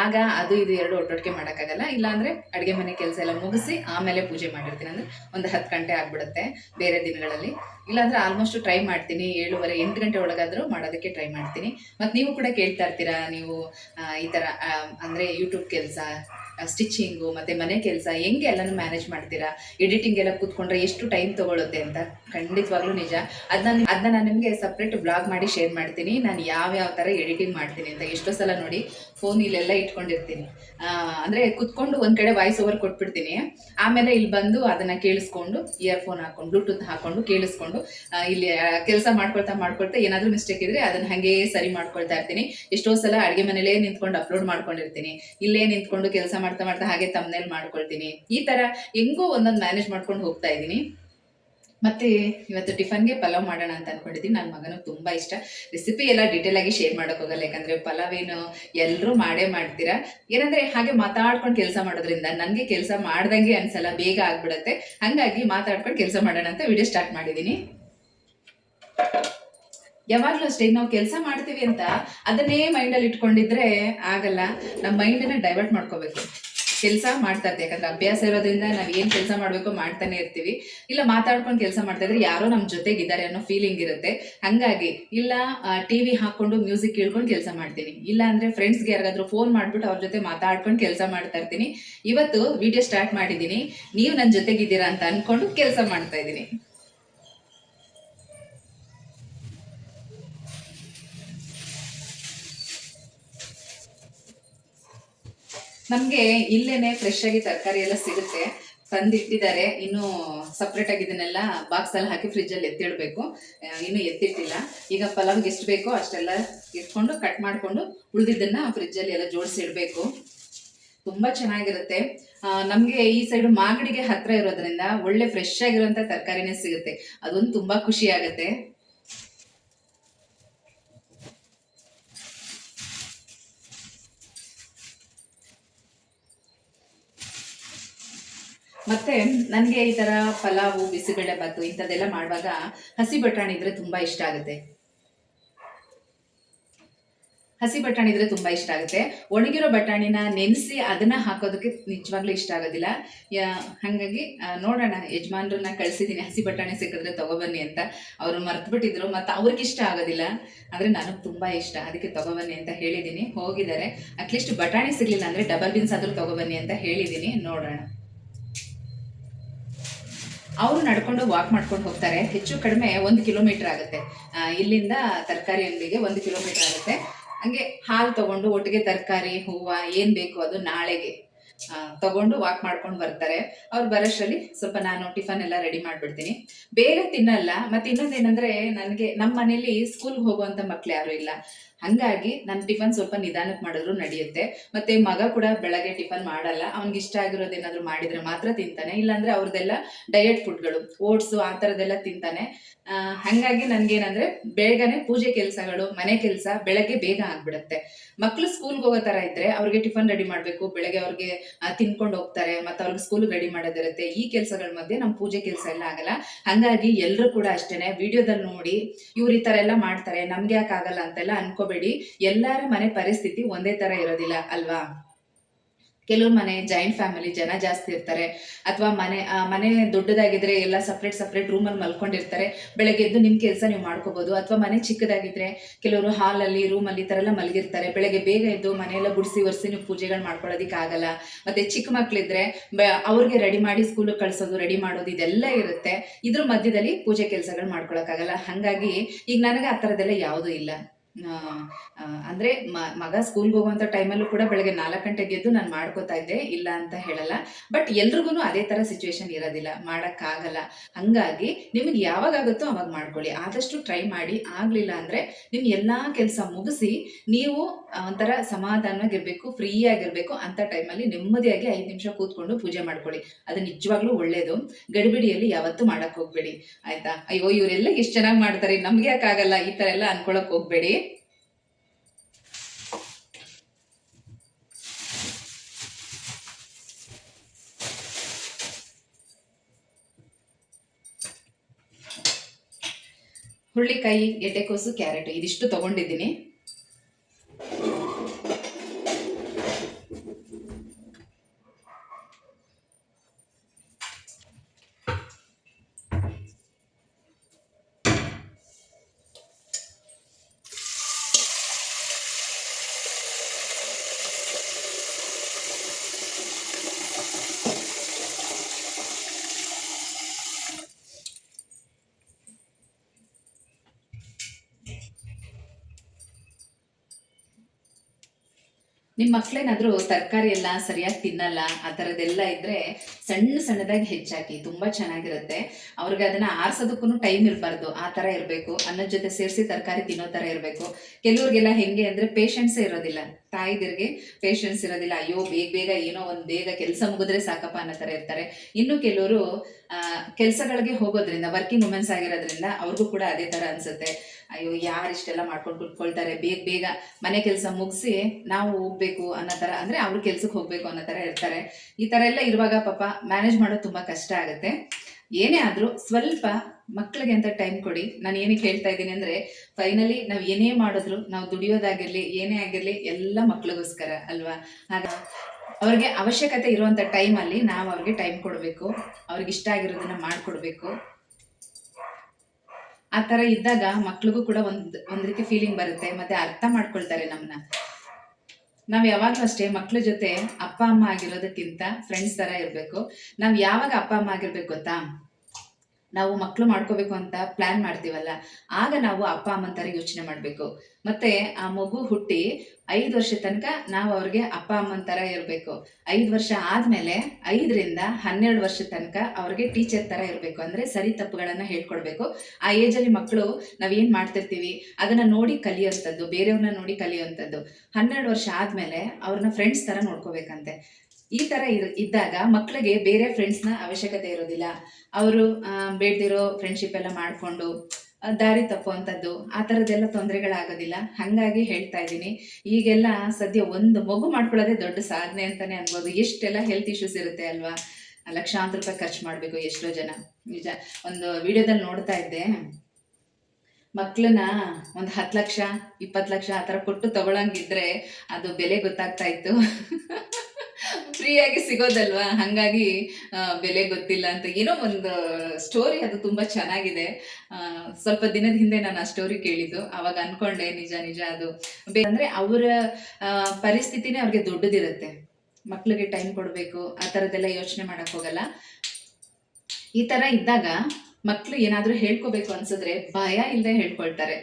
ಆಗ ಅದು ಇದು ಎರಡು ಒಟ್ಟೊಟ್ಟಿಗೆ ಮಾಡೋಕ್ಕಾಗಲ್ಲ. ಇಲ್ಲಾಂದರೆ ಅಡುಗೆ ಮನೆ ಕೆಲಸ ಎಲ್ಲ ಮುಗಿಸಿ ಆಮೇಲೆ ಪೂಜೆ ಮಾಡಿರ್ತೀನಿ. ಅಂದರೆ ಒಂದು ಹತ್ತು ಗಂಟೆ ಆಗ್ಬಿಡುತ್ತೆ ಬೇರೆ ದಿನಗಳಲ್ಲಿ. ಇಲ್ಲಾಂದ್ರೆ ಆಲ್ಮೋಸ್ಟ್ ಟ್ರೈ ಮಾಡ್ತೀನಿ. ಏಳುವರೆ, ಎಂಟು ಗಂಟೆ ಒಳಗಾದರೂ ಮಾಡೋದಕ್ಕೆ ಟ್ರೈ ಮಾಡ್ತೀನಿ. ಮತ್ತು ನೀವು ಕೂಡ ಕೇಳ್ತಾ ಇರ್ತೀರಾ? ನೀವು ಈ ಅಂದ್ರೆ ಅಂದರೆ ಯೂಟ್ಯೂಬ್ ಕೆಲಸ ಸ್ಟಿಚಿಂಗು ಮತ್ತೆ ಮನೆ ಕೆಲಸ, ಹೆಂಗೆ ಎಲ್ಲನೂ ಮ್ಯಾನೇಜ್ ಮಾಡ್ತೀರಾ? ಎಡಿಟಿಂಗ್ ಎಲ್ಲ ಕೂತ್ಕೊಂಡ್ರೆ ಎಷ್ಟು ಟೈಮ್ ತೊಗೊಳುತ್ತೆ ಅಂತ ಖಂಡಿತವಾಗ್ಲೂ ನಿಜ. ಅದನ್ನ ಅದನ್ನ ನಾನು ನಿಮಗೆ ಸಪ್ರೇಟ್ ಬ್ಲಾಗ್ ಮಾಡಿ ಶೇರ್ ಮಾಡ್ತೀನಿ. ನಾನು ಯಾವ ಯಾವ ಥರ ಎಡಿಟಿಂಗ್ ಮಾಡ್ತೀನಿ ಅಂತ ಎಷ್ಟೋ ಸಲ ನೋಡಿ. ಫೋನ್ ಇಲ್ಲೆಲ್ಲ ಇಟ್ಕೊಂಡಿರ್ತೀನಿ. ಅಂದ್ರೆ ಕುತ್ಕೊಂಡು ಒಂದ್ ಕಡೆ ವಾಯ್ಸ್ ಓವರ್ ಕೊಟ್ಬಿಡ್ತೀನಿ. ಆಮೇಲೆ ಇಲ್ಲಿ ಬಂದು ಅದನ್ನ ಕೇಳಿಸ್ಕೊಂಡು ಇಯರ್ಫೋನ್ ಹಾಕೊಂಡು ಬ್ಲೂಟೂತ್ ಹಾಕೊಂಡು ಕೇಳಿಸ್ಕೊಂಡು ಇಲ್ಲಿ ಕೆಲಸ ಮಾಡ್ಕೊಳ್ತಾ ಮಾಡ್ಕೊಳ್ತಾ ಏನಾದ್ರೂ ಮಿಸ್ಟೇಕ್ ಇದ್ರೆ ಅದನ್ನ ಹಂಗೆ ಸರಿ ಮಾಡ್ಕೊಳ್ತಾ ಇರ್ತೀನಿ. ಎಷ್ಟೋ ಸಲ ಅಡಿಗೆ ಮನೇಲೇ ನಿಂತ್ಕೊಂಡು ಅಪ್ಲೋಡ್ ಮಾಡ್ಕೊಂಡಿರ್ತೀನಿ. ಇಲ್ಲೇ ನಿಂತ್ಕೊಂಡು ಕೆಲಸ ಮಾಡ್ತಾ ಮಾಡ್ತಾ ಹಾಗೆ ತಮ್ಮನೇಲಿ ಮಾಡ್ಕೊಳ್ತೀನಿ. ಈ ತರ ಹೆಂಗೋ ಒಂದೊಂದು ಮ್ಯಾನೇಜ್ ಮಾಡ್ಕೊಂಡು ಹೋಗ್ತಾ ಇದ್ದೀನಿ. ಮತ್ತೆ ಇವತ್ತು ಟಿಫನ್ಗೆ ಪಲಾವ್ ಮಾಡೋಣ ಅಂತ ಅನ್ಕೊಂಡಿದ್ದೀನಿ. ನನ್ನ ಮಗನು ತುಂಬಾ ಇಷ್ಟ. ರೆಸಿಪಿ ಎಲ್ಲ ಡೀಟೇಲ್ ಆಗಿ ಶೇರ್ ಮಾಡಕ್ ಹೋಗಲ್ಲ. ಯಾಕಂದ್ರೆ ಪಲಾವ್ ಏನು ಎಲ್ಲರೂ ಮಾಡೇ ಮಾಡ್ತೀರಾ? ಏನಂದ್ರೆ ಹಾಗೆ ಮಾತಾಡ್ಕೊಂಡು ಕೆಲಸ ಮಾಡೋದ್ರಿಂದ ನನಗೆ ಕೆಲಸ ಮಾಡ್ದಂಗೆ ಅನ್ಸಲ್ಲ, ಬೇಗ ಆಗ್ಬಿಡತ್ತೆ. ಹಂಗಾಗಿ ಮಾತಾಡ್ಕೊಂಡು ಕೆಲಸ ಮಾಡೋಣ ಅಂತ ವಿಡಿಯೋ ಸ್ಟಾರ್ಟ್ ಮಾಡಿದ್ದೀನಿ. ಯಾವಾಗ್ಲೂ ಅಷ್ಟೇ, ನಾವು ಕೆಲಸ ಮಾಡ್ತೀವಿ ಅಂತ ಅದನ್ನೇ ಮೈಂಡಲ್ಲಿ ಇಟ್ಕೊಂಡಿದ್ರೆ ಆಗಲ್ಲ. ನಮ್ಮ ಮೈಂಡನ್ನ ಡೈವರ್ಟ್ ಮಾಡ್ಕೋಬೇಕು. ಕೆಲಸ ಮಾಡ್ತಾ ಇರ್ತೀವಿ ಯಾಕಂದ್ರೆ ಅಭ್ಯಾಸ ಇರೋದ್ರಿಂದ ನಾವು ಏನ್ ಕೆಲಸ ಮಾಡ್ಬೇಕು ಮಾಡ್ತಾನೆ ಇರ್ತೀವಿ. ಇಲ್ಲ ಮಾತಾಡ್ಕೊಂಡು ಕೆಲಸ ಮಾಡ್ತಾ ಇದ್ರೆ ಯಾರೋ ನಮ್ಮ ಜೊತೆಗಿದ್ದಾರೆ ಅನ್ನೋ ಫೀಲಿಂಗ್ ಇರುತ್ತೆ. ಹಂಗಾಗಿ ಇಲ್ಲ ಟಿವಿ ಹಾಕೊಂಡು ಮ್ಯೂಸಿಕ್ ಕೇಳ್ಕೊಂಡು ಕೆಲಸ ಮಾಡ್ತೀನಿ. ಇಲ್ಲ ಅಂದ್ರೆ ಫ್ರೆಂಡ್ಸ್ಗೆ ಯಾರಿಗಾದ್ರೂ ಫೋನ್ ಮಾಡ್ಬಿಟ್ಟು ಅವ್ರ ಜೊತೆ ಮಾತಾಡ್ಕೊಂಡು ಕೆಲಸ ಮಾಡ್ತಾ ಇರ್ತೀನಿ. ಇವತ್ತು ವಿಡಿಯೋ ಸ್ಟಾರ್ಟ್ ಮಾಡಿದ್ದೀನಿ. ನೀವು ನನ್ನ ಜೊತೆಗಿದ್ದೀರಾ ಅಂತ ಅನ್ಕೊಂಡು ಕೆಲಸ ಮಾಡ್ತಾ ಇದ್ದೀನಿ. ನಮಗೆ ಇಲ್ಲೇನೆ ಫ್ರೆಶ್ ಆಗಿ ತರಕಾರಿ ಎಲ್ಲ ಸಿಗುತ್ತೆ. ತಂದಿಟ್ಟಿದ್ದಾರೆ. ಇನ್ನು ಸಪ್ರೇಟ್ ಆಗಿ ಇದನ್ನೆಲ್ಲ ಬಾಕ್ಸ್ ಅಲ್ಲಿ ಹಾಕಿ ಫ್ರಿಜ್ ಅಲ್ಲಿ ಎತ್ತಿಡ್ಬೇಕು. ಇನ್ನು ಎತ್ತಿಟ್ಟಿಲ್ಲ. ಈಗ ಪಲಾವ್ಗೆ ಎಷ್ಟು ಬೇಕೋ ಅಷ್ಟೆಲ್ಲ ಇಟ್ಕೊಂಡು ಕಟ್ ಮಾಡ್ಕೊಂಡು ಉಳಿದಿದ್ದನ್ನ ಫ್ರಿಜ್ ಅಲ್ಲಿ ಎಲ್ಲ ಜೋಡಿಸಿ ಇಡಬೇಕು ತುಂಬಾ ಚೆನ್ನಾಗಿರುತ್ತೆ. ನಮ್ಗೆ ಈ ಸೈಡ್ ಮಾಗಡಿಗೆ ಹತ್ರ ಇರೋದ್ರಿಂದ ಒಳ್ಳೆ ಫ್ರೆಶ್ ಆಗಿರುವಂತ ತರಕಾರಿನೇ ಸಿಗುತ್ತೆ. ಅದೊಂದು ತುಂಬಾ ಖುಷಿ ಆಗುತ್ತೆ. ಮತ್ತೆ ನನಗೆ ಈ ತರ ಪಲಾವು, ಬಿಸಿಬೇಳೆ ಬಾತು ಇಂಥದ್ದೆಲ್ಲ ಮಾಡುವಾಗ ಹಸಿ ಬಟಾಣಿ ಇದ್ರೆ ತುಂಬಾ ಇಷ್ಟ ಆಗುತ್ತೆ. ಹಸಿ ಬಟಾಣಿ ಇದ್ರೆ ತುಂಬಾ ಇಷ್ಟ ಆಗುತ್ತೆ. ಒಣಗಿರೋ ಬಟಾಣಿನ ನೆನೆಸಿ ಅದನ್ನ ಹಾಕೋದಕ್ಕೆ ನಿಜವಾಗ್ಲೂ ಇಷ್ಟ ಆಗೋದಿಲ್ಲ. ಹಂಗಾಗಿ ನೋಡೋಣ, ಯಜಮಾನ್ರನ್ನ ಕಳ್ಸಿದೀನಿ, ಹಸಿ ಬಟಾಣಿ ಸಿಕ್ಕಿದ್ರೆ ತಗೊಬನ್ನಿ ಅಂತ. ಅವರು ಮರ್ತ್ಬಿಟ್ಟಿದ್ರು ಮತ್ತೆ ಅವ್ರಿಗೆ ಇಷ್ಟ ಆಗೋದಿಲ್ಲ. ಆದ್ರೆ ನನಗೆ ತುಂಬಾ ಇಷ್ಟ. ಅದಕ್ಕೆ ತಗೊಬನ್ನಿ ಅಂತ ಹೇಳಿದೀನಿ. ಹೋಗಿದ್ದಾರೆ. ಅಟ್ಲೀಸ್ಟ್ ಬಟಾಣಿ ಸಿಗ್ಲಿಲ್ಲ ಅಂದ್ರೆ ಡಬಲ್ ಬೀನ್ಸ್ ಆದ್ರೂ ತಗೊಬನ್ನಿ ಅಂತ ಹೇಳಿದೀನಿ. ನೋಡೋಣ. ಅವರು ನಡ್ಕೊಂಡು ವಾಕ್ ಮಾಡ್ಕೊಂಡು ಹೋಗ್ತಾರೆ. ಹೆಚ್ಚು ಕಡಿಮೆ ಒಂದು ಕಿಲೋಮೀಟರ್ ಆಗುತ್ತೆ. ಇಲ್ಲಿಂದ ತರಕಾರಿ ಅಂಗಡಿಗೆ ಒಂದು ಕಿಲೋಮೀಟರ್ ಆಗುತ್ತೆ. ಹಂಗೆ ಹಾಲು ತಗೊಂಡು ಒಟ್ಟಿಗೆ ತರಕಾರಿ, ಹೂವು, ಏನು ಬೇಕು ಅದು ನಾಳೆಗೆ ತಗೊಂಡು ವಾಕ್ ಮಾಡ್ಕೊಂಡು ಬರ್ತಾರೆ. ಅವ್ರು ಬರೋಷ್ಟರಲ್ಲಿ ಸ್ವಲ್ಪ ನಾನು ಟಿಫನ್ ಎಲ್ಲ ರೆಡಿ ಮಾಡ್ಬಿಡ್ತೀನಿ. ಬೇಗ ತಿನ್ನಲ್ಲ ಮತ್ತೆ ಇನ್ನೊಂದೇನಂದ್ರೆ, ನನಗೆ ನಮ್ಮ ಮನೇಲಿ ಸ್ಕೂಲ್ಗೆ ಹೋಗುವಂತ ಮಕ್ಳು ಯಾರು ಇಲ್ಲ. ಹಂಗಾಗಿ ನನ್ನ ಟಿಫನ್ ಸ್ವಲ್ಪ ನಿಧಾನಕ್ಕೆ ಮಾಡಿದ್ರು ನಡೆಯುತ್ತೆ. ಮತ್ತೆ ಮಗ ಕೂಡ ಬೆಳಗ್ಗೆ ಟಿಫನ್ ಮಾಡಲ್ಲ. ಅವ್ನಿಗೆ ಇಷ್ಟ ಆಗಿರೋದು ಏನಾದ್ರು ಮಾಡಿದ್ರೆ ಮಾತ್ರ ತಿಂತಾನೆ. ಇಲ್ಲಾಂದ್ರೆ ಅವ್ರದ್ದೆಲ್ಲ ಡಯಟ್ ಫುಡ್ಗಳು ಓಟ್ಸ್ ಆ ತರದೆಲ್ಲ ತಿಂತಾನೆ. ಹಂಗಾಗಿ ನನ್ಗೇನಂದ್ರೆ ಬೇಗನೆ ಪೂಜೆ ಕೆಲಸಗಳು, ಮನೆ ಕೆಲಸ ಬೆಳಗ್ಗೆ ಬೇಗ ಆಗ್ಬಿಡುತ್ತೆ. ಮಕ್ಳು ಸ್ಕೂಲ್ಗೆ ಹೋಗೋ ತರ ಇದ್ರೆ ಅವ್ರಿಗೆ ಟಿಫನ್ ರೆಡಿ ಮಾಡಬೇಕು, ಬೆಳಗ್ಗೆ ಅವ್ರಿಗೆ ತಿನ್ಕೊಂಡು ಹೋಗ್ತಾರೆ, ಮತ್ತೆ ಅವ್ರಿಗೆ ಸ್ಕೂಲ್ ರೆಡಿ ಮಾಡೋದಿರುತ್ತೆ. ಈ ಕೆಲಸಗಳ ಮಧ್ಯೆ ನಮ್ಮ ಪೂಜೆ ಕೆಲಸ ಎಲ್ಲ ಆಗಲ್ಲ. ಹಂಗಾಗಿ ಎಲ್ಲರೂ ಕೂಡ ಅಷ್ಟೇನೆ. ವಿಡಿಯೋದಲ್ಲಿ ನೋಡಿ ಇವ್ರು ಈ ತರ ಎಲ್ಲ ಮಾಡ್ತಾರೆ, ನಮ್ಗೆ ಯಾಕೆ ಆಗಲ್ಲ ಅಂತೆಲ್ಲ ಅನ್ಕೋಬೇಡಿ ಎಲ್ಲರ ಮನೆ ಪರಿಸ್ಥಿತಿ ಒಂದೇ ತರ ಇರೋದಿಲ್ಲ, ಅಲ್ವಾ? ಕೆಲವ್ರ ಮನೆ ಜಾಯಿಂಟ್ ಫ್ಯಾಮಿಲಿ ಜನ ಜಾಸ್ತಿ ಇರ್ತಾರೆ. ಅಥವಾ ಮನೆ ಮನೆ ದೊಡ್ಡದಾಗಿದ್ರೆ ಎಲ್ಲ ಸಪ್ರೇಟ್ ಸಪ್ರೇಟ್ ರೂಮಲ್ಲಿ ಮಲ್ಕೊಂಡಿರ್ತಾರೆ. ಬೆಳಗ್ಗೆ ಎದ್ದು ನಿಮ್ಮ ಕೆಲಸ ನೀವು ಮಾಡ್ಕೋಬಹುದು ಅಥವಾ ಮನೆ ಚಿಕ್ಕದಾಗಿದ್ರೆ ಕೆಲವರು ಹಾಲ್ ಅಲ್ಲಿ ರೂಮ್ ಈ ತರ ಎಲ್ಲ ಮಲಗಿರ್ತಾರೆ. ಬೆಳಗ್ಗೆ ಬೇಗ ಎದ್ದು ಮನೆಯೆಲ್ಲ ಗುಡಿಸಿ ಒರೆಸಿ ನೀವು ಪೂಜೆಗಳು ಮಾಡ್ಕೊಳ್ಳೋದಕ್ಕೆ ಆಗಲ್ಲ ಮತ್ತೆ ಚಿಕ್ಕ ಮಕ್ಳಿದ್ರೆ ಬ- ಅವ್ರಿಗೆ ರೆಡಿ ಮಾಡಿ ಸ್ಕೂಲ್ ಕಳ್ಸೋದು ರೆಡಿ ಮಾಡೋದು ಇದೆಲ್ಲ ಇರುತ್ತೆ. ಇದ್ರ ಮಧ್ಯದಲ್ಲಿ ಪೂಜೆ ಕೆಲಸಗಳು ಮಾಡ್ಕೊಳಕ್ಕಾಗಲ್ಲ. ಹಾಗಾಗಿ ಈಗ ನನಗೆ ಆ ಥರದ್ದೆಲ್ಲ ಯಾವುದೂ ಇಲ್ಲ. ಅಂದ್ರೆ ಮಗ ಸ್ಕೂಲ್ಗೆ ಹೋಗುವಂತ ಟೈಮಲ್ಲೂ ಕೂಡ ಬೆಳಗ್ಗೆ ನಾಲ್ಕು ಗಂಟೆಗೆ ಎದ್ದು ನಾನು ಮಾಡ್ಕೋತಾ ಇದ್ದೆ, ಇಲ್ಲ ಅಂತ ಹೇಳಲ್ಲ. ಬಟ್ ಎಲ್ರಿಗೂ ಅದೇ ತರ ಸಿಚುವೇಶನ್ ಇರೋದಿಲ್ಲ ಮಾಡಕ್ಕಾಗಲ್ಲ ಹಂಗಾಗಿ ನಿಮಗೆ ಯಾವಾಗ ಆಗುತ್ತೋ ಅವಾಗ ಮಾಡ್ಕೊಳ್ಳಿ. ಆದಷ್ಟು ಟ್ರೈ ಮಾಡಿ, ಆಗ್ಲಿಲ್ಲ ಅಂದ್ರೆ ನಿಮ್ ಎಲ್ಲಾ ಕೆಲಸ ಮುಗಿಸಿ, ನೀವು ಒಂಥರ ಸಮಾಧಾನವಾಗಿರ್ಬೇಕು ಫ್ರೀ ಆಗಿರ್ಬೇಕು ಅಂತ ಟೈಮಲ್ಲಿ ನೆಮ್ಮದಿಯಾಗಿ ಐದು ನಿಮಿಷ ಕೂತ್ಕೊಂಡು ಪೂಜೆ ಮಾಡ್ಕೊಳ್ಳಿ. ಅದು ನಿಜವಾಗ್ಲೂ ಒಳ್ಳೇದು. ಗಡಿಬಿಡಿಯಲ್ಲಿ ಯಾವತ್ತೂ ಮಾಡಕ್ ಹೋಗ್ಬೇಡಿ. ಆಯ್ತಾ? ಅಯ್ಯೋ, ಇವರೆಲ್ಲ ಎಷ್ಟು ಚೆನ್ನಾಗಿ ಮಾಡ್ತಾರೆ, ನಮ್ಗೆ ಯಾಕಾಗಲ್ಲ ಈ ತರ ಎಲ್ಲ ಅನ್ಕೊಳಕ್ ಹೋಗ್ಬೇಡಿ. ಹುರುಳಿಕಾಯಿ ಎಡ್ಡೆಕೋಸು ಕ್ಯಾರೆಟ್ ಇದಿಷ್ಟು ತಗೊಂಡಿದ್ದೀನಿ. ನಿಮ್ಮ ಮಕ್ಳೇನಾದ್ರೂ ತರಕಾರಿ ಎಲ್ಲ ಸರಿಯಾಗಿ ತಿನ್ನಲ್ಲ, ಆ ಥರದ್ದೆಲ್ಲ ಇದ್ರೆ ಸಣ್ಣ ಸಣ್ಣದಾಗಿ ಹೆಚ್ಚಾಕಿ, ತುಂಬಾ ಚೆನ್ನಾಗಿರುತ್ತೆ. ಅವ್ರಿಗೆ ಅದನ್ನ ಆರ್ಸೋದಕ್ಕೂ ಟೈಮ್ ಇರಬಾರ್ದು, ಆ ಥರ ಇರಬೇಕು. ಅನ್ನದ ಜೊತೆ ಸೇರಿಸಿ ತರಕಾರಿ ತಿನ್ನೋ ಥರ ಇರಬೇಕು. ಕೆಲವ್ರಿಗೆಲ್ಲ ಹೆಂಗೆ ಅಂದ್ರೆ ಪೇಷನ್ಸೇ ಇರೋದಿಲ್ಲ. ತಾಯಿದಿರಿಗೆ ಪೇಷನ್ಸ್ ಇರೋದಿಲ್ಲ. ಅಯ್ಯೋ, ಬೇಗ ಬೇಗ ಏನೋ ಒಂದು ಬೇಗ ಕೆಲಸ ಮುಗಿದ್ರೆ ಸಾಕಪ್ಪ ಅನ್ನೋ ಥರ ಇರ್ತಾರೆ. ಇನ್ನು ಕೆಲವರು ಕೆಲಸಗಳಿಗೆ ಹೋಗೋದ್ರಿಂದ ವರ್ಕಿಂಗ್ ವುಮೆನ್ಸ್ ಆಗಿರೋದ್ರಿಂದ ಅವ್ರಿಗೂ ಕೂಡ ಅದೇ ಥರ ಅನ್ಸುತ್ತೆ. ಅಯ್ಯೋ, ಯಾರು ಇಷ್ಟೆಲ್ಲ ಮಾಡ್ಕೊಂಡು ಕುತ್ಕೊಳ್ತಾರೆ? ಬೇಗ ಬೇಗ ಮನೆ ಕೆಲಸ ಮುಗಿಸಿ ನಾವು ಹೋಗ್ಬೇಕು ಅನ್ನೋ ಥರ, ಅಂದರೆ ಅವ್ರ ಕೆಲ್ಸಕ್ಕೆ ಹೋಗ್ಬೇಕು ಅನ್ನೋ ಥರ ಇರ್ತಾರೆ. ಈ ಥರ ಎಲ್ಲ ಇರುವಾಗ ಪಾಪ ಮ್ಯಾನೇಜ್ ಮಾಡೋದು ತುಂಬ ಕಷ್ಟ ಆಗುತ್ತೆ. ಏನೇ ಆದರೂ ಸ್ವಲ್ಪ ಮಕ್ಕಳಿಗೆ ಅಂತ ಟೈಮ್ ಕೊಡಿ. ನಾನು ಏನಕ್ಕೆ ಹೇಳ್ತಾ ಇದ್ದೀನಿ ಅಂದರೆ ಫೈನಲಿ ನಾವು ಏನೇ ಮಾಡಿದ್ರು, ನಾವು ದುಡಿಯೋದಾಗಿರಲಿ, ಏನೇ ಆಗಿರಲಿ, ಎಲ್ಲ ಮಕ್ಕಳಿಗೋಸ್ಕರ ಅಲ್ವಾ? ಆಗ ಅವ್ರಿಗೆ ಅವಶ್ಯಕತೆ ಇರುವಂಥ ಟೈಮಲ್ಲಿ ನಾವು ಅವ್ರಿಗೆ ಟೈಮ್ ಕೊಡಬೇಕು. ಅವ್ರಿಗೆ ಇಷ್ಟ ಆಗಿರೋದನ್ನ ಮಾಡಿಕೊಡ್ಬೇಕು. ಆ ಥರ ಇದ್ದಾಗ ಮಕ್ಳಿಗೂ ಕೂಡ ಒಂದು ಒಂದು ರೀತಿ ಫೀಲಿಂಗ್ ಬರುತ್ತೆ, ಮತ್ತೆ ಅರ್ಥ ಮಾಡ್ಕೊಳ್ತಾರೆ ನಮ್ಮನ್ನ ನಾವು ಯಾವಾಗಲೂ ಅಷ್ಟೇ ಮಕ್ಳ ಜೊತೆ ಅಪ್ಪ, ಅಮ್ಮ ಆಗಿರೋದಕ್ಕಿಂತ ಫ್ರೆಂಡ್ಸ್ ಥರ ಇರಬೇಕು. ನಾವು ಯಾವಾಗ ಅಪ್ಪ, ಅಮ್ಮ ಆಗಿರ್ಬೇಕು ಗೊತ್ತಾ? ನಾವು ಮಕ್ಕಳು ಮಾಡ್ಕೋಬೇಕು ಅಂತ ಪ್ಲಾನ್ ಮಾಡ್ತೀವಲ್ಲ, ಆಗ ನಾವು ಅಪ್ಪ ಅಮ್ಮನ ಥರ ಯೋಚನೆ ಮಾಡಬೇಕು. ಮತ್ತೆ ಆ ಮಗು ಹುಟ್ಟಿ ಐದು ವರ್ಷ ತನಕ ನಾವು ಅವ್ರಿಗೆ ಅಪ್ಪ ಅಮ್ಮನ ಥರ ಇರಬೇಕು. ಐದು ವರ್ಷ ಆದ್ಮೇಲೆ ಐದರಿಂದ ಹನ್ನೆರಡು ವರ್ಷ ತನಕ ಅವ್ರಿಗೆ ಟೀಚರ್ ತರ ಇರಬೇಕು. ಅಂದ್ರೆ ಸರಿ ತಪ್ಪುಗಳನ್ನು ಹೇಳ್ಕೊಡ್ಬೇಕು. ಆ ಏಜಲ್ಲಿ ಮಕ್ಕಳು ನಾವೇನು ಮಾಡ್ತಿರ್ತೀವಿ? ಅದನ್ನ ನೋಡಿ ಕಲಿಯೋಂಥದ್ದು ಬೇರೆಯವ್ರನ್ನ ನೋಡಿ ಕಲಿಯೋಂಥದ್ದು ಹನ್ನೆರಡು ವರ್ಷ ಆದ್ಮೇಲೆ ಅವ್ರನ್ನ ಫ್ರೆಂಡ್ಸ್ ತರ ನೋಡ್ಕೋಬೇಕಂತೆ. ಈ ಇರ್, ಇದ್ದಾಗ ಮಕ್ಕಳಿಗೆ ಬೇರೆ ಫ್ರೆಂಡ್ಸ್ನ ಅವಶ್ಯಕತೆ ಇರೋದಿಲ್ಲ. ಅವರು ಬೇಡ್ದಿರೋ ಫ್ರೆಂಡ್ಶಿಪ್ ಎಲ್ಲ ಮಾಡಿಕೊಂಡು ದಾರಿ ತಪ್ಪುವಂಥದ್ದು ಆ ಥರದ್ದೆಲ್ಲ ತೊಂದರೆಗಳಾಗೋದಿಲ್ಲ. ಹಾಗಾಗಿ ಹೇಳ್ತಾ ಇದ್ದೀನಿ. ಈಗೆಲ್ಲ ಸದ್ಯ ಒಂದು ಮಗು ಮಾಡ್ಕೊಳ್ಳೋದೇ ದೊಡ್ಡ ಸಾಧನೆ ಅಂತಲೇ ಅನ್ಬೋದು. ಎಷ್ಟೆಲ್ಲ ಹೆಲ್ತ್ ಇಶ್ಯೂಸ್ ಇರುತ್ತೆ ಅಲ್ವಾ? ಲಕ್ಷಾಂತರ ರೂಪಾಯಿ ಖರ್ಚು ಮಾಡಬೇಕು ಎಷ್ಟೋ ಜನ. ನಿಜ. ಒಂದು ವಿಡಿಯೋದಲ್ಲಿ ನೋಡ್ತಾ ಇದ್ದೆ. ಮಕ್ಕಳನ್ನ ಒಂದು ಹತ್ತು ಲಕ್ಷ, ಇಪ್ಪತ್ತು ಲಕ್ಷ ಆ ಥರ ಕೊಟ್ಟು ತಗೊಳಂಗಿದ್ರೆ ಅದು ಬೆಲೆ ಗೊತ್ತಾಗ್ತಾ ಇತ್ತು. ಫ್ರೀಯಾಗಿ ಸಿಗೋದಲ್ವಾ? ಹಾಗಾಗಿ ಬೆಲೆ ಗೊತ್ತಿಲ್ಲ ಅಂತ. ಏನೋ ಒಂದು ಸ್ಟೋರಿ ಅದು ತುಂಬಾ ಚೆನ್ನಾಗಿದೆ. ಸ್ವಲ್ಪ ದಿನದ ಹಿಂದೆ ನಾನು ಆ ಸ್ಟೋರಿ ಕೇಳಿದ್ದು. ಅವಾಗ ಅನ್ಕೊಂಡೆ, ನಿಜ ನಿಜ ಅದು. ಅಂದ್ರೆ ಅವರ ಪರಿಸ್ಥಿತಿನೇ ಅವ್ರಿಗೆ ದೊಡ್ಡದಿರುತ್ತೆ. ಮಕ್ಳಿಗೆ ಟೈಮ್ ಕೊಡಬೇಕು, ಆ ಥರದ್ದೆಲ್ಲ ಯೋಚನೆ ಮಾಡಕ್ ಹೋಗಲ್ಲ. ಈ ಥರ ಇದ್ದಾಗ ಮಕ್ಳು ಏನಾದರೂ ಹೇಳ್ಕೋಬೇಕು ಅನ್ಸಿದ್ರೆ ಭಯ ಇಲ್ಲದೆ ಹೇಳ್ಕೊಳ್ತಾರೆ.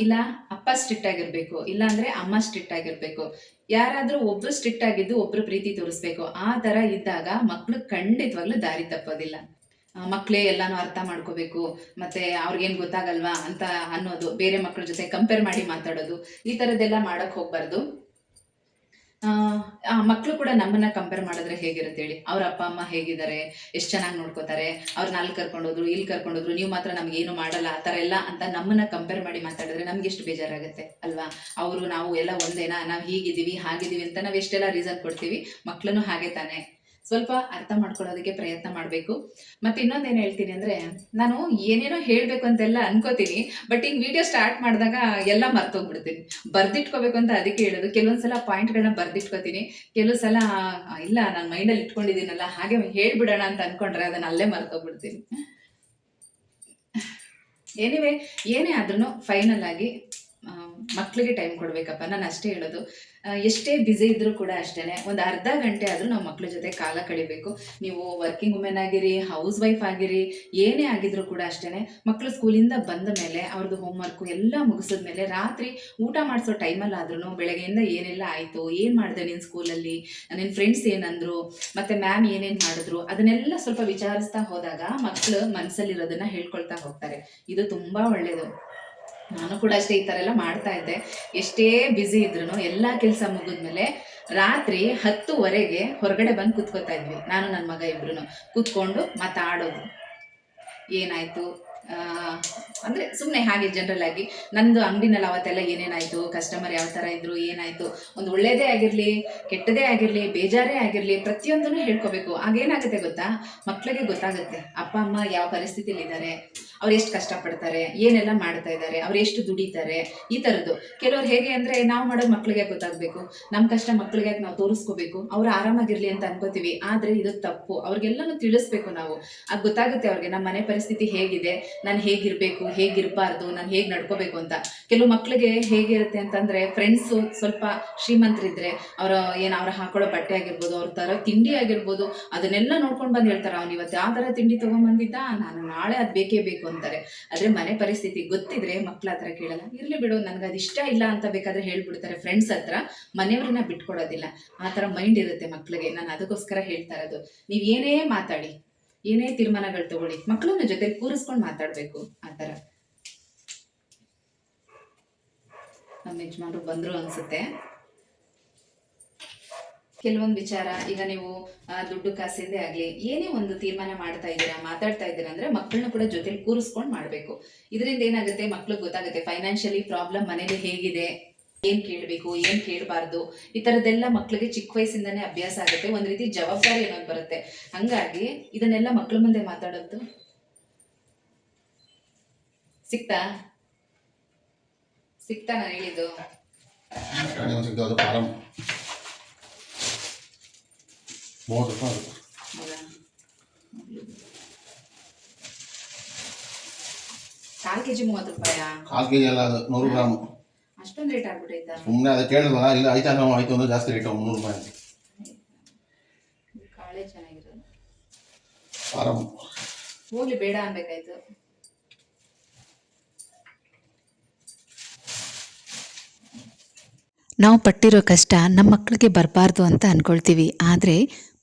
ಇಲ್ಲ ಅಪ್ಪ ಸ್ಟ್ರಿಕ್ಟ್ ಆಗಿರ್ಬೇಕು ಇಲ್ಲ ಅಂದ್ರೆ ಅಮ್ಮ ಸ್ಟ್ರಿಕ್ಟ್ ಆಗಿರ್ಬೇಕು. ಯಾರಾದ್ರೂ ಒಬ್ರು ಸ್ಟ್ರಿಕ್ಟ್ ಆಗಿದ್ದು ಒಬ್ರು ಪ್ರೀತಿ ತೋರಿಸ್ಬೇಕು. ಆ ತರ ಇದ್ದಾಗ ಮಕ್ಳು ಖಂಡಿತವಾಗ್ಲೂ ದಾರಿ ತಪ್ಪೋದಿಲ್ಲ. ಆ, ಮಕ್ಳೇ ಎಲ್ಲಾನು ಅರ್ಥ ಮಾಡ್ಕೋಬೇಕು ಮತ್ತೆ ಅವ್ರಿಗೇನ್ ಗೊತ್ತಾಗಲ್ವಾ ಅಂತ ಅನ್ನೋದು ಬೇರೆ ಮಕ್ಳ ಜೊತೆ ಕಂಪೇರ್ ಮಾಡಿ ಮಾತಾಡೋದು ಈ ತರದ್ದೆಲ್ಲ ಮಾಡಕ್ ಹೋಗ್ಬಾರ್ದು. ಮಕ್ಕಳು ಕೂಡ ನಮ್ಮನ್ನ ಕಂಪೇರ್ ಮಾಡಿದ್ರೆ ಹೇಗಿರುತ್ತೆ ಹೇಳಿ. ಅವ್ರ ಅಪ್ಪ, ಅಮ್ಮ ಹೇಗಿದ್ದಾರೆ, ಎಷ್ಟು ಚೆನ್ನಾಗಿ ನೋಡ್ಕೋತಾರೆ ಅವ್ರನ್ನ ಅಲ್ಲಿ ಕರ್ಕೊಂಡೋದ್ರು ಇಲ್ಲಿ ಕರ್ಕೊಂಡೋದ್ರು ನೀವು ಮಾತ್ರ ನಮ್ಗೆ ಏನು ಮಾಡಲ್ಲ, ಆ ಥರ ಎಲ್ಲ ಅಂತ ನಮ್ಮನ್ನ ಕಂಪೇರ್ ಮಾಡಿ ಮಾತಾಡಿದ್ರೆ ನಮ್ಗೆ ಎಷ್ಟು ಬೇಜಾರಾಗುತ್ತೆ, ಅಲ್ವಾ? ಅವರು ನಾವು ಎಲ್ಲ ಒಂದೇನಾ, ನಾವು ಹೀಗಿದ್ದೀವಿ, ಹಾಗಿದ್ದೀವಿ ಅಂತ ನಾವು ಎಷ್ಟೆಲ್ಲ ರೀಸನ್ ಕೊಡ್ತೀವಿ ಮಕ್ಕಳನ್ನು ಹಾಗೆ ತಾನೆ. ಸ್ವಲ್ಪ ಅರ್ಥ ಮಾಡ್ಕೊಳ್ಳೋದಕ್ಕೆ ಪ್ರಯತ್ನ ಮಾಡಬೇಕು. ಮತ್ತೆ ಇನ್ನೊಂದೇನು ಹೇಳ್ತೀನಿ ಅಂದ್ರೆ, ನಾನು ಏನೇನೋ ಹೇಳ್ಬೇಕು ಅಂತೆಲ್ಲ ಅನ್ಕೋತೀನಿ ಬಟ್ ಈಗ ವಿಡಿಯೋ ಸ್ಟಾರ್ಟ್ ಮಾಡಿದಾಗ ಎಲ್ಲ ಮರ್ತೋಗ್ಬಿಡ್ತೀನಿ. ಬರ್ದಿಟ್ಕೋಬೇಕು ಅಂತ ಅದಕ್ಕೆ ಹೇಳೋದು. ಕೆಲವೊಂದ್ಸಲ ಪಾಯಿಂಟ್ಗಳನ್ನ ಬರ್ದಿಟ್ಕೋತೀನಿ. ಕೆಲವು ಸಲ ಇಲ್ಲ, ನಾನು ಮೈಂಡಲ್ಲಿ ಇಟ್ಕೊಂಡಿದ್ದೀನಲ್ಲ, ಹಾಗೆ ಹೇಳ್ಬಿಡೋಣ ಅಂತ ಅನ್ಕೊಂಡ್ರೆ ಅದನ್ನ ಅಲ್ಲೇ ಮರ್ತೋಗ್ಬಿಡ್ತೀನಿ. ಏನಿವೆ ಏನೇ ಆದ್ರೂ ಫೈನಲ್ ಆಗಿ ಆ, ಮಕ್ಳಿಗೆ ಟೈಮ್ ಕೊಡ್ಬೇಕಪ್ಪ. ನಾನು ಅಷ್ಟೇ ಹೇಳೋದು. ಎಷ್ಟೇ ಬ್ಯುಸಿ ಇದ್ರೂ ಕೂಡ ಅಷ್ಟೇನೆ. ಒಂದು ಅರ್ಧ ಗಂಟೆ ಆದರೂ ನಾವು ಮಕ್ಳ ಜೊತೆ ಕಾಲ ಕಳಿಬೇಕು. ನೀವು ವರ್ಕಿಂಗ್ ವುಮೆನ್ ಆಗಿರಿ ಹೌಸ್ ವೈಫ್ ಆಗಿರಿ ಏನೇ ಆಗಿದ್ರು ಕೂಡ ಅಷ್ಟೇನೆ. ಮಕ್ಕಳು ಸ್ಕೂಲಿಂದ ಬಂದ ಮೇಲೆ ಅವ್ರದ್ದು ಹೋಮ್ವರ್ಕು ಎಲ್ಲ ಮುಗಿಸಿದ ಮೇಲೆ ರಾತ್ರಿ ಊಟ ಮಾಡಿಸೋ ಟೈಮಲ್ಲಿ ಆದ್ರೂ ಬೆಳಗ್ಗೆಯಿಂದ ಏನೆಲ್ಲ ಆಯಿತು ಏನು ಮಾಡಿದೆ ನಿನ್ನ ಸ್ಕೂಲಲ್ಲಿ ನಿನ್ನ ಫ್ರೆಂಡ್ಸ್ ಏನಂದ್ರು ಮತ್ತೆ ಮ್ಯಾಮ್ ಏನೇನು ಮಾಡಿದ್ರು? ಅದನ್ನೆಲ್ಲ ಸ್ವಲ್ಪ ವಿಚಾರಿಸ್ತಾ ಹೋದಾಗ ಮಕ್ಕಳು ಮನಸ್ಸಲ್ಲಿರೋದನ್ನ ಹೇಳ್ಕೊಳ್ತಾ ಹೋಗ್ತಾರೆ. ಇದು ತುಂಬ ಒಳ್ಳೆಯದು ನಾನು ಕೂಡ ಅಷ್ಟೇ ಈ ಥರ ಎಲ್ಲ ಮಾಡ್ತಾ ಇದ್ದೆ. ಎಷ್ಟೇ ಬ್ಯುಸಿ ಇದ್ರು ಎಲ್ಲ ಕೆಲಸ ಮುಗಿದ್ಮೇಲೆ ರಾತ್ರಿ ಹತ್ತುವರೆಗೆ ಹೊರಗಡೆ ಬಂದು ಕೂತ್ಕೋತಾ ಇದ್ವಿ. ನಾನು ನನ್ನ ಮಗ ಇಬ್ರು ಕೂತ್ಕೊಂಡು ಮಾತಾಡೋದು. ಏನಾಯ್ತು? ಅಂದ್ರೆ ಸುಮ್ಮನೆ ಹಾಗೆ ಜನರಲ್ ಆಗಿ, ನಂದು ಅಂಗಡಿನಲ್ಲಿ ಅವತ್ತೆಲ್ಲ ಏನೇನಾಯ್ತು ಕಸ್ಟಮರ್ ಯಾವ ಥರ ಇದ್ರು, ಏನಾಯ್ತು, ಒಂದು ಒಳ್ಳೇದೇ ಆಗಿರಲಿ, ಕೆಟ್ಟದೇ ಆಗಿರಲಿ, ಬೇಜಾರೇ ಆಗಿರಲಿ, ಪ್ರತಿಯೊಂದನ್ನು ಹೇಳ್ಕೋಬೇಕು. ಆಗೇನಾಗುತ್ತೆ ಗೊತ್ತಾ? ಮಕ್ಕಳಿಗೆ ಗೊತ್ತಾಗುತ್ತೆ, ಅಪ್ಪ, ಅಮ್ಮ ಯಾವ ಪರಿಸ್ಥಿತಿಲಿ ಇದ್ದಾರೆ ಅವ್ರು ಎಷ್ಟು ಕಷ್ಟಪಡ್ತಾರೆ, ಏನೆಲ್ಲ ಮಾಡ್ತಾ ಇದ್ದಾರೆ, ಅವ್ರು ಎಷ್ಟು ದುಡಿತಾರೆ, ಈ ಥರದ್ದು ಕೆಲವ್ರು ಹೇಗೆ ಅಂದರೆ, ನಾವು ಮಾಡೋದು ಮಕ್ಕಳಿಗೆ ಗೊತ್ತಾಗಬೇಕು ನಮ್ಮ ಕಷ್ಟ ಮಕ್ಕಳಿಗೆ ನಾವು ತೋರಿಸ್ಕೋಬೇಕು, ಅವ್ರು ಆರಾಮಾಗಿರ್ಲಿ ಅಂತ ಅನ್ಕೋತೀವಿ. ಆದರೆ ಇದು ತಪ್ಪು, ಅವ್ರಿಗೆಲ್ಲನೂ ತಿಳಿಸ್ಬೇಕು ನಾವು. ಅದು ಗೊತ್ತಾಗುತ್ತೆ ಅವ್ರಿಗೆ ನಮ್ಮ ಮನೆ ಪರಿಸ್ಥಿತಿ ಹೇಗಿದೆ, ನಾನು ಹೇಗಿರಬೇಕು ಹೇಗಿರಬಾರ್ದು, ನಾನು ಹೇಗೆ ನಡ್ಕೋಬೇಕು ಅಂತ. ಕೆಲವು ಮಕ್ಳಿಗೆ ಹೇಗಿರುತ್ತೆ ಅಂತಂದರೆ ಫ್ರೆಂಡ್ಸು ಸ್ವಲ್ಪ ಶ್ರೀಮಂತರಿದ್ದರೆ ಅವರ ಏನು ಅವ್ರು ಹಾಕೊಳ್ಳೋ ಬಟ್ಟೆ ಆಗಿರ್ಬೋದು, ಅವ್ರ ತರೋ ತಿಂಡಿ ಆಗಿರ್ಬೋದು, ಅದನ್ನೆಲ್ಲ ನೋಡ್ಕೊಂಡು ಬಂದು ಹೇಳ್ತಾರೆ, ಅವ್ನು ಇವತ್ತು ಯಾವ ಥರ ತಿಂಡಿ ತೊಗೊಂಬಂದಿದ್ದ, ನಾನು ನಾಳೆ ಅದು ಬೇಕೇ ಬೇಕು ಅಂತಾರೆ. ಆದರೆ ಮನೆ ಪರಿಸ್ಥಿತಿ ಗೊತ್ತಿದ್ರೆ ಮಕ್ಳ ಹತ್ರ ಕೇಳಲ್ಲ. ಇರಲಿ ಬಿಡು, ನನಗೆ ಅದು ಇಷ್ಟ ಇಲ್ಲ ಅಂತ ಬೇಕಾದ್ರೆ ಹೇಳ್ಬಿಡ್ತಾರೆ ಫ್ರೆಂಡ್ಸ್ ಹತ್ರ. ಮನೆಯವ್ರನ್ನ ಬಿಟ್ಕೊಡೋದಿಲ್ಲ. ಆ ಥರ ಮೈಂಡ್ ಇರುತ್ತೆ ಮಕ್ಳಿಗೆ. ನಾನು ಅದಕ್ಕೋಸ್ಕರ ಹೇಳ್ತಾ ಇರೋದು. ನೀವು ಏನೇ ಮಾತಾಡಿ ಏನೇ ತೀರ್ಮಾನಗಳು ತಗೊಳ್ಳಿ ಮಕ್ಕಳನ್ನ ಜೊತೆ ಕೂರಿಸ್ಕೊಂಡು ಮಾತಾಡಬೇಕು, ಆ ಥರ. ನಮ್ಮ ಯಜಮಾನ್ರು ಬಂದರು ಅನ್ಸುತ್ತೆ. ಕೆಲವೊಂದು ವಿಚಾರ, ಈಗ ನೀವು ದುಡ್ಡು ಕಾಸಿಂದೇ ಆಗಲಿ, ಏನೇ ಒಂದು ತೀರ್ಮಾನ ಮಾಡ್ತಾ ಇದ್ದೀರಾ, ಮಾತಾಡ್ತಾ ಇದ್ದೀರಾ ಅಂದ್ರೆ ಮಕ್ಕಳನ್ನ ಕೂಡ ಜೊತೆಲಿ ಕೂರಿಸ್ಕೊಂಡು ಮಾಡಬೇಕು. ಇದರಿಂದ ಏನಾಗುತ್ತೆ, ಮಕ್ಳಿಗೆ ಗೊತ್ತಾಗುತ್ತೆ ಫೈನಾನ್ಷಿಯಲಿ ಪ್ರಾಬ್ಲಮ್ ಮನೇಲಿ ಹೇಗಿದೆ ಏನ್ ಕೇಳಬೇಕು ಏನ್ ಕೇಳಬಾರ್ದು ಈ ತರದೆಲ್ಲ ಮಕ್ಳಿಗೆ ಚಿಕ್ಕ ವಯಸ್ಸಿಂದನೇ ಅಭ್ಯಾಸ ಆಗುತ್ತೆ ಒಂದ್ ರೀತಿ ಜವಾಬ್ದಾರಿ ಅನ್ನೋದು ಬರುತ್ತೆ. ಹಂಗಾಗಿ ಇದನ್ನೆಲ್ಲ ಮಕ್ಳ ಮುಂದೆ ಮಾತಾಡೋದು. ಸಿಕ್ತಾ? ಸಿಕ್ತಾ ನಾನು ಹೇಳಿದ್ದು? ಕಾಲ್ ಕೆಜಿ ಮೂವತ್ತು ರೂಪಾಯಿ? ಕಾಲ್ ಕೆ ಜಿ ಮೂವತ್ತು ರೂಪಾಯಾ? ಕಾಲು ಕೆ ಜಿ ಅಲ್ಲ ಅದು ನೂರು ಗ್ರಾಮು. ಅಷ್ಟೊಂದು ರೇಟ್ ಆಗ್ಬಿಟ್ಟೈತಾ ಸುಮ್ಮನೆ ಅದಕ್ಕೆ ಕೇಳಿದ್ವಲ್ಲ ಇಲ್ಲ ಆಯ್ತಾ ನಾವು ಆಯ್ತು ಅಂದ್ರೆ ಜಾಸ್ತಿ ರೇಟ್ ಮುನ್ನೂರು ರೂಪಾಯಿ ಅಂತ. ಕಾಳೆ ಚೆನ್ನಾಗಿರೋದು. ಫಾರಮ್ ಹೋಗ್ಲಿ ಬೇಡ ಅನ್ಬೇಕಾಯ್ತು. ನಾವು ಪಟ್ಟಿರೋ ಕಷ್ಟ ನಮ್ಮ ಮಕ್ಕಳಿಗೆ ಬರಬಾರ್ದು ಅಂತ ಅನ್ಕೊಳ್ತೀವಿ. ಆದರೆ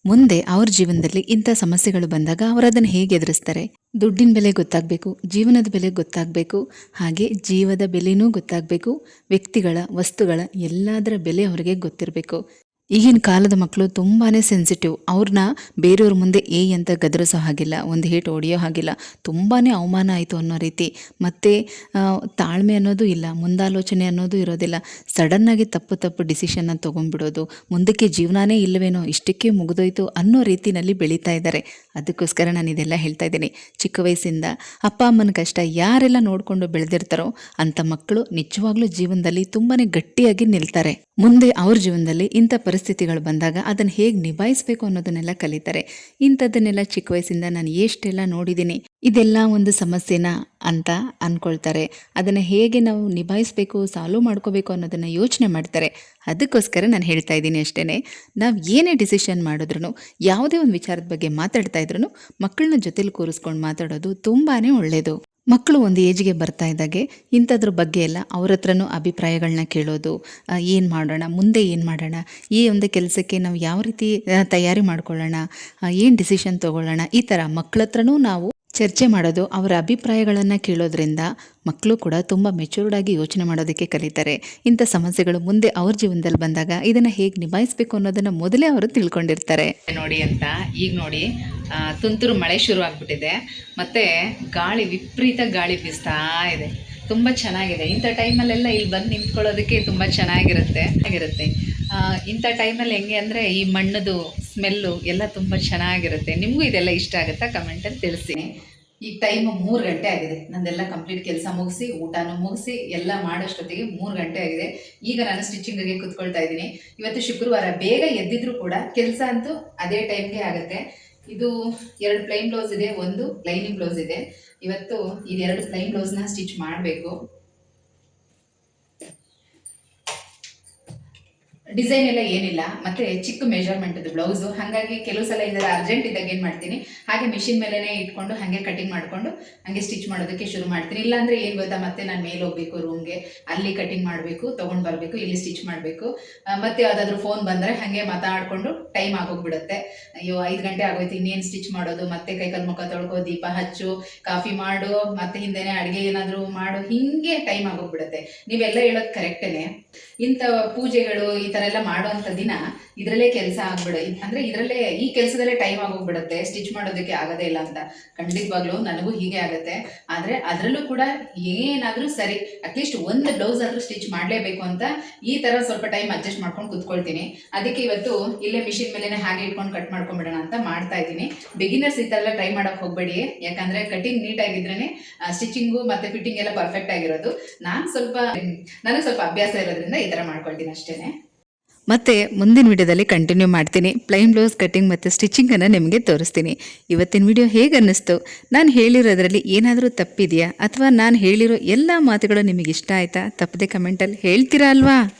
ಮುಂದೆ ಅವ್ರ ಜೀವನದಲ್ಲಿ ಇಂಥ ಸಮಸ್ಯೆಗಳು ಬಂದಾಗ ಅವರು ಅದನ್ನು ಹೇಗೆ ಎದುರಿಸ್ತಾರೆ? ದುಡ್ಡಿನ ಬೆಲೆ ಗೊತ್ತಾಗಬೇಕು, ಜೀವನದ ಬೆಲೆ ಗೊತ್ತಾಗಬೇಕು, ಹಾಗೆ ಜೀವದ ಬೆಲೆನೂ ಗೊತ್ತಾಗಬೇಕು, ವ್ಯಕ್ತಿಗಳ ವಸ್ತುಗಳ ಎಲ್ಲದರ ಬೆಲೆ ಅವರಿಗೆ ಗೊತ್ತಿರಬೇಕು. ಈಗಿನ ಕಾಲದ ಮಕ್ಕಳು ತುಂಬಾ ಸೆನ್ಸಿಟಿವ್ ಅವ್ರನ್ನ ಬೇರೆಯವ್ರ ಮುಂದೆ ಏ ಅಂತ ಗದರಿಸೋ ಹಾಗಿಲ್ಲ, ಒಂದು ಹೇಟ್ ಹೊಡೆಯೋ ಹಾಗಿಲ್ಲ ತುಂಬಾ ಅವಮಾನ ಆಯಿತು ಅನ್ನೋ ರೀತಿ. ಮತ್ತು ತಾಳ್ಮೆ ಅನ್ನೋದು ಇಲ್ಲ, ಮುಂದಾಲೋಚನೆ ಅನ್ನೋದು ಇರೋದಿಲ್ಲ. ಸಡನ್ನಾಗಿ ತಪ್ಪು ತಪ್ಪು ಡಿಸಿಷನ್ನ ತೊಗೊಂಡ್ಬಿಡೋದು, ಮುಂದಕ್ಕೆ ಜೀವನಾನೇ ಇಲ್ಲವೇನೋ ಇಷ್ಟಕ್ಕೆ ಮುಗಿದೋಯ್ತು ಅನ್ನೋ ರೀತಿಯಲ್ಲಿ ಬೆಳೀತಾ ಇದ್ದಾರೆ ಅದಕ್ಕೋಸ್ಕರ ನಾನು ಇದೆಲ್ಲ ಹೇಳ್ತಾ ಇದ್ದೀನಿ. ಚಿಕ್ಕ ವಯಸ್ಸಿಂದ ಅಪ್ಪ ಅಮ್ಮನ ಕಷ್ಟ ಯಾರೆಲ್ಲ ನೋಡಿಕೊಂಡು ಬೆಳೆದಿರ್ತಾರೋ ಅಂಥ ಮಕ್ಕಳು ನಿಜವಾಗ್ಲೂ ಜೀವನದಲ್ಲಿ ತುಂಬಾ ಗಟ್ಟಿಯಾಗಿ ನಿಲ್ತಾರೆ. ಮುಂದೆ ಅವ್ರ ಜೀವನದಲ್ಲಿ ಇಂಥ ಪರಿಸ್ಥಿತಿಗಳು ಬಂದಾಗ ಅದನ್ನು ಹೇಗೆ ನಿಭಾಯಿಸಬೇಕು ಅನ್ನೋದನ್ನೆಲ್ಲ ಕಲಿತಾರೆ. ಇಂಥದ್ದನ್ನೆಲ್ಲ ಚಿಕ್ಕ ವಯಸ್ಸಿಂದ ನಾನು ಎಷ್ಟೆಲ್ಲ ನೋಡಿದ್ದೀನಿ, ಇದೆಲ್ಲ ಒಂದು ಸಮಸ್ಯೆನ ಅಂತ ಅಂದ್ಕೊಳ್ತಾರೆ. ಅದನ್ನು ಹೇಗೆ ನಾವು ನಿಭಾಯಿಸಬೇಕು, ಸಾಲ್ವ್ ಮಾಡ್ಕೋಬೇಕು ಅನ್ನೋದನ್ನು ಯೋಚನೆ ಮಾಡ್ತಾರೆ. ಅದಕ್ಕೋಸ್ಕರ ನಾನು ಹೇಳ್ತಾ ಇದ್ದೀನಿ ಅಷ್ಟೇ ನಾವು ಏನೇ ಡಿಸಿಷನ್ ಮಾಡಿದ್ರು ಯಾವುದೇ ಒಂದು ವಿಚಾರದ ಬಗ್ಗೆ ಮಾತಾಡ್ತಾ ಇದ್ರು ಮಕ್ಕಳನ್ನ ಜೊತೆಲಿ ಕೂರಿಸ್ಕೊಂಡು ಮಾತಾಡೋದು ತುಂಬಾ ಒಳ್ಳೆಯದು ಮಕ್ಕಳು ಒಂದು ಏಜ್ಗೆ ಬರ್ತಾ ಇದ್ದಾಗೆ ಇಂಥದ್ರ ಬಗ್ಗೆ ಎಲ್ಲ ಅವ್ರ ಹತ್ರನೂ ಅಭಿಪ್ರಾಯಗಳನ್ನ ಕೇಳೋದು ಏನು ಮಾಡೋಣ, ಮುಂದೆ ಏನು ಮಾಡೋಣ, ಈ ಒಂದು ಕೆಲಸಕ್ಕೆ ನಾವು ಯಾವ ರೀತಿ ತಯಾರಿ ಮಾಡ್ಕೊಳ್ಳೋಣ ಏನು ಡಿಸಿಷನ್ ತೊಗೊಳ್ಳೋಣ, ಈ ಥರ ಮಕ್ಕಳ ಹತ್ರನೂ ನಾವು ಚರ್ಚೆ ಮಾಡೋದು ಅವರ ಅಭಿಪ್ರಾಯಗಳನ್ನು ಕೇಳೋದ್ರಿಂದ ಮಕ್ಕಳು ಕೂಡ ತುಂಬ ಮೆಚೂರ್ಡ್ ಆಗಿ ಯೋಚನೆ ಮಾಡೋದಕ್ಕೆ ಕಲಿತಾರೆ. ಇಂಥ ಸಮಸ್ಯೆಗಳು ಮುಂದೆ ಅವ್ರ ಜೀವನದಲ್ಲಿ ಬಂದಾಗ ಇದನ್ನು ಹೇಗೆ ನಿಭಾಯಿಸಬೇಕು ಅನ್ನೋದನ್ನು ಮೊದಲೇ ಅವರು ತಿಳ್ಕೊಂಡಿರ್ತಾರೆ. ನೋಡಿ ಅಂತ, ಈಗ ನೋಡಿ ತುಂತುರು ಮಳೆ ಶುರು ಆಗ್ಬಿಟ್ಟಿದೆ ಮತ್ತೆ ಗಾಳಿ ವಿಪರೀತ ಗಾಳಿ ಬೀಸ್ತಾ ಇದೆ. ತುಂಬ ಚೆನ್ನಾಗಿದೆ. ಇಂಥ ಟೈಮಲ್ಲೆಲ್ಲ ಇಲ್ಲಿ ಬಂದು ನಿಂತ್ಕೊಳ್ಳೋದಕ್ಕೆ ತುಂಬ ಚೆನ್ನಾಗಿರುತ್ತೆ. ಆಗಿರುತ್ತೆ ಇಂಥ ಟೈಮಲ್ಲಿ ಹೆಂಗೆ ಅಂದರೆ ಈ ಮಣ್ಣದು ಸ್ಮೆಲ್ಲು ಎಲ್ಲ ತುಂಬ ಚೆನ್ನಾಗಿರುತ್ತೆ. ನಿಮಗೂ ಇದೆಲ್ಲ ಇಷ್ಟ ಆಗುತ್ತಾ? ಕಮೆಂಟಲ್ಲಿ ತಿಳಿಸಿ. ಈಗ ಟೈಮ್ ಮೂರು ಗಂಟೆ ಆಗಿದೆ. ನಂದೆಲ್ಲ ಕಂಪ್ಲೀಟ್ ಕೆಲಸ ಮುಗಿಸಿ, ಊಟನೂ ಮುಗಿಸಿ, ಎಲ್ಲ ಮಾಡೋಷ್ಟೊತ್ತಿಗೆ ಮೂರು ಗಂಟೆ ಆಗಿದೆ. ಈಗ ನಾನು ಸ್ಟಿಚಿಂಗಿಗೆ ಕುತ್ಕೊಳ್ತಾ ಇದ್ದೀನಿ. ಇವತ್ತು ಶುಕ್ರವಾರ ಬೇಗ ಎದ್ದಿದ್ರು ಕೂಡ ಕೆಲಸ ಅಂತೂ ಅದೇ ಟೈಮ್ಗೆ ಆಗುತ್ತೆ. ಇದು ಎರಡು ಪ್ಲೈನ್ ಬ್ಲೌಸ್ ಇದೆ, ಒಂದು ಲೈನಿಂಗ್ ಬ್ಲೌಸ್ ಇದೆ. ಇವತ್ತು ಇದೆರಡು ಪ್ಲೈನ್ ಬ್ಲೌಸ್ನ ಸ್ಟಿಚ್ ಮಾಡಬೇಕು. ಡಿಸೈನ್ ಎಲ್ಲ ಏನಿಲ್ಲ, ಮತ್ತೆ ಚಿಕ್ಕ ಮೆಜರ್ಮೆಂಟ್ ಬ್ಲೌಸು ಹಾಗಾಗಿ ಕೆಲವು ಸಲ ಇದರ ಅರ್ಜೆಂಟ್ ಇದ್ದಾಗ ಏನು ಮಾಡ್ತೀನಿ, ಹಾಗೆ ಮಿಷಿನ್ ಮೇಲೇ ಇಟ್ಕೊಂಡು ಹಾಗೆ ಕಟಿಂಗ್ ಮಾಡಿಕೊಂಡು ಹಾಗೆ ಸ್ಟಿಚ್ ಮಾಡೋದಕ್ಕೆ ಶುರು ಮಾಡ್ತೀನಿ. ಇಲ್ಲಾಂದ್ರೆ ಏನು ಗೊತ್ತಾ, ಮತ್ತೆ ನಾನು ಮೇಲೆ ಹೋಗ್ಬೇಕು ರೂಮ್ಗೆ ಅಲ್ಲಿ ಕಟಿಂಗ್ ಮಾಡಬೇಕು, ತೊಗೊಂಡು ಬರಬೇಕು, ಇಲ್ಲಿ ಸ್ಟಿಚ್ ಮಾಡಬೇಕು. ಮತ್ತೆ ಯಾವುದಾದ್ರೂ ಫೋನ್ ಬಂದರೆ ಹಾಗೆ ಮಾತಾಡಿಕೊಂಡು ಟೈಮ್ ಆಗೋಗ್ಬಿಡುತ್ತೆ. ಅಯ್ಯೋ, ಐದು ಗಂಟೆ ಆಗೋಯ್ತು, ಇನ್ನೇನು ಸ್ಟಿಚ್ ಮಾಡೋದು? ಮತ್ತೆ ಕೈಕಲ್ ಮುಖ ತೊಳ್ಕೊ, ದೀಪ ಹಚ್ಚು, ಕಾಫಿ ಮಾಡು, ಮತ್ತೆ ಹಿಂದೆನೆ ಅಡುಗೆ ಏನಾದರೂ ಮಾಡು, ಹಿಂಗೆ ಟೈಮ್ ಆಗೋಗ್ಬಿಡುತ್ತೆ. ನೀವೆಲ್ಲ ಹೇಳೋದು ಕರೆಕ್ಟೇನೆ ಇಂಥ ಪೂಜೆಗಳು ಈ ಥರ ಎಲ್ಲ ಮಾಡುವಂಥ ದಿನ ಇದರಲ್ಲೇ ಕೆಲಸ ಆಗ್ಬಿಡ ಅಂದರೆ ಇದರಲ್ಲೇ ಈ ಕೆಲಸದಲ್ಲೇ ಟೈಮ್ ಆಗೋಗ್ಬಿಡುತ್ತೆ ಸ್ಟಿಚ್ ಮಾಡೋದಕ್ಕೆ ಆಗೋದೇ ಇಲ್ಲ ಅಂತ. ಖಂಡಿತವಾಗ್ಲೂ ನನಗೂ ಹೀಗೆ ಆಗುತ್ತೆ. ಆದರೆ ಅದರಲ್ಲೂ ಕೂಡ ಏನಾದರೂ ಸರಿ ಅಟ್ಲೀಸ್ಟ್ ಒಂದು ಬ್ಲೌಸ್ ಆದರೂ ಸ್ಟಿಚ್ ಮಾಡಲೇಬೇಕು ಅಂತ ಈ ಥರ ಸ್ವಲ್ಪ ಟೈಮ್ ಅಡ್ಜಸ್ಟ್ ಮಾಡ್ಕೊಂಡು ಕುತ್ಕೊಳ್ತೀನಿ. ಅದಕ್ಕೆ ಇವತ್ತು ಇಲ್ಲೇ ಮಿಷಿನ್ ಮೇಲೆನೆ ಹಾಗೆ ಇಟ್ಕೊಂಡು ಕಟ್ ಮಾಡ್ಕೊಂಡ್ಬಿಡೋಣ ಅಂತ ಮಾಡ್ತಾ ಇದ್ದೀನಿ. ಬಿಗಿನರ್ಸ್ ಈ ಥರ ಎಲ್ಲ ಟ್ರೈ ಮಾಡೋಕೆ ಹೋಗಬೇಡಿ. ಯಾಕಂದರೆ ಕಟಿಂಗ್ ನೀಟಾಗಿದ್ರೇ ಸ್ಟಿಚಿಂಗು ಮತ್ತು ಫಿಟ್ಟಿಂಗ್ ಎಲ್ಲ ಪರ್ಫೆಕ್ಟ್ ಆಗಿರೋದು. ನಾನು ಸ್ವಲ್ಪ ನನಗೆ ಸ್ವಲ್ಪ ಅಭ್ಯಾಸ ಇರೋದ್ರಿಂದ ಈ ಥರ ಮಾಡ್ಕೊಳ್ತೀನಿ ಅಷ್ಟೇ ಮತ್ತೆ ಮುಂದಿನ ವಿಡಿಯೋದಲ್ಲಿ ಕಂಟಿನ್ಯೂ ಮಾಡ್ತೀನಿ. ಪ್ಲೈನ್ ಬ್ಲೌಸ್ ಕಟ್ಟಿಂಗ್ ಮತ್ತು ಸ್ಟಿಚಿಂಗನ್ನು ನಿಮಗೆ ತೋರಿಸ್ತೀನಿ. ಇವತ್ತಿನ ವಿಡಿಯೋ ಹೇಗೆ ಅನ್ನಿಸ್ತು? ನಾನು ಹೇಳಿರೋದ್ರಲ್ಲಿ ಏನಾದರೂ ತಪ್ಪಿದೆಯಾ? ಅಥವಾ ನಾನು ಹೇಳಿರೋ ಎಲ್ಲ ಮಾತುಗಳು ನಿಮಗೆ ಇಷ್ಟ ಆಯಿತಾ? ತಪ್ಪದೆ ಕಮೆಂಟಲ್ಲಿ ಹೇಳ್ತೀರಾ ಅಲ್ವಾ?